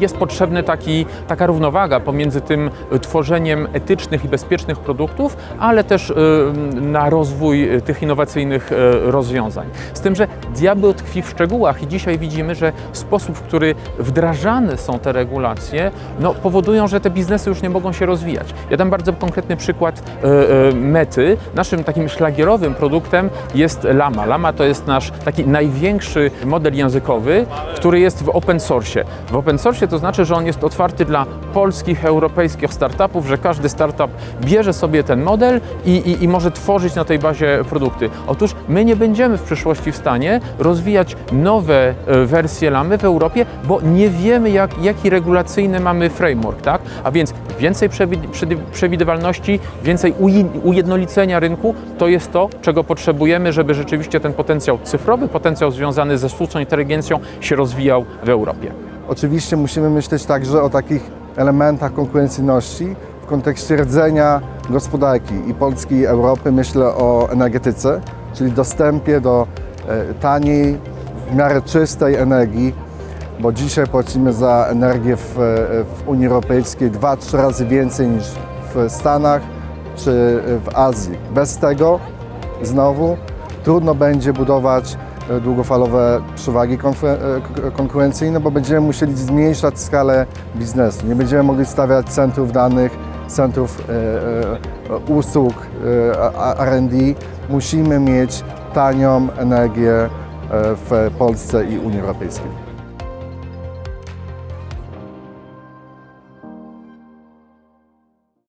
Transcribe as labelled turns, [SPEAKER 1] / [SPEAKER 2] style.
[SPEAKER 1] jest potrzebna taka równowaga pomiędzy tym y, tworzeniem etycznych i bezpiecznych produktów, ale też y, na rozwój y, tych innowacyjnych rozwiązań. Z tym, że diabeł tkwi w szczegółach i dzisiaj widzimy, że sposób, w który wdrażane są te regulacje, no, powodują, że te biznesy już nie mogą się rozwijać. Ja dam bardzo konkretny przykład mety. Naszym takim szlagierowym produktem jest Lama. Lama to jest nasz taki największy model językowy, który jest w open source. W open source to znaczy, że on jest otwarty dla polskich, europejskich startupów, że każdy startup bierze sobie ten model i, i, i może tworzyć na tej bazie produkty. Otóż my nie będziemy w przyszłości w stanie rozwijać nowe e, wersje Lamy w Europie, bo nie wiemy, jak, jaki regulacyjny mamy framework, tak? A więc więcej przewidywalności, więcej ujednolicenia rynku, to jest to, czego potrzebujemy, żeby rzeczywiście ten potencjał cyfrowy, potencjał związany ze sztuczną inteligencją się rozwijał w Europie.
[SPEAKER 2] Oczywiście musimy myśleć także o takich elementach konkurencyjności w kontekście rdzenia gospodarki i Polski i Europy. Myślę o energetyce, czyli dostępie do e, taniej, w miarę czystej energii, bo dzisiaj płacimy za energię w, e, w Unii Europejskiej 2-3 razy więcej niż w Stanach czy w Azji. Bez tego znowu trudno będzie budować długofalowe przewagi e, konkurencyjne, bo będziemy musieli zmniejszać skalę biznesu. Nie będziemy mogli stawiać centrów danych, centrów e, e, usług, e, R&D. Musimy mieć tanią energię e, w Polsce i Unii Europejskiej.